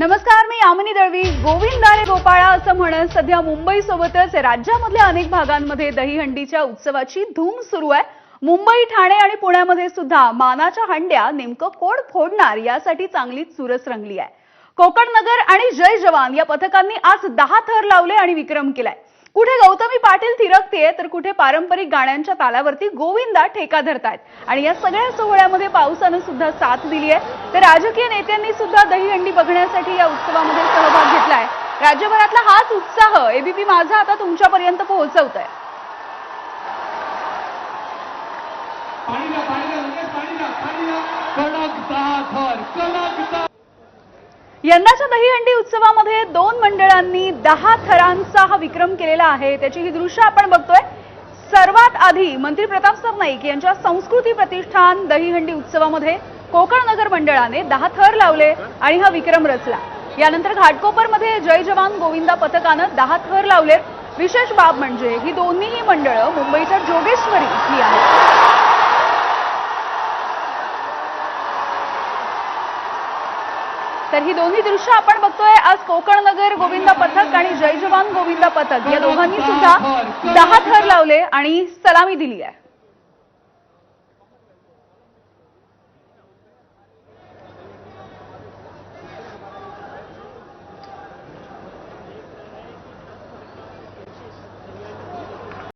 नमस्कार मी यामिनी दळवी. गोविंदारे गोपाळा असं म्हणत सध्या मुंबईसोबतच राज्यामधल्या अनेक भागांमध्ये दहीहंडीच्या उत्सवाची धूम सुरू आहे. मुंबई ठाणे आणि पुण्यामध्ये सुद्धा मानाच्या हंड्या नेमकं कोण फोडणार यासाठी चांगलीच चुरस रंगली आहे. कोकण नगर आणि जय जवान या पथकांनी आज दहा थर लावले आणि विक्रम केलाय. कुठे गौतमी पाटील थिरकतेय तर कुठे पारंपरिक गाण्यांच्या तालावरती गोविंदा ठेका धरतायत. आणि या सगळ्या सोहळ्यामध्ये पावसानं सुद्धा साथ दिली आहे तर राजकीय नेत्यांनी सुद्धा दहीहंडी बघण्यासाठी या उत्सवामध्ये सहभाग घेतलाय. राज्यभरातला हाच उत्साह एबीपी माझा आता तुमच्यापर्यंत पोहोचवत आहे कडक कडक यंदाच्या दहीहंडी उत्सवामध्ये दोन मंडळांनी दहा थरांचा हा विक्रम केलेला आहे. त्याची ही दृश्य आपण बघतोय. सर्वात आधी मंत्री प्रताप सरनाईक यांच्या संस्कृती प्रतिष्ठान दहीहंडी उत्सवामध्ये कोकण नगर मंडळाने दहा थर लावले आणि हा विक्रम रचला. यानंतर घाटकोपरमध्ये जय जवान गोविंदा पथकानं दहा थर लावलेत. विशेष बाब म्हणजे ही दोन्हीही मंडळं मुंबईच्या जोगेश्वरी इथली आहेत. तर ही दोन्ही दृश्य आपण बघतोय आज कोकण नगर गोविंदा पथक आणि जय जवान गोविंदा पथक. या दोघांनी सुद्धा दहा थर लावले आणि सलामी दिली आहे.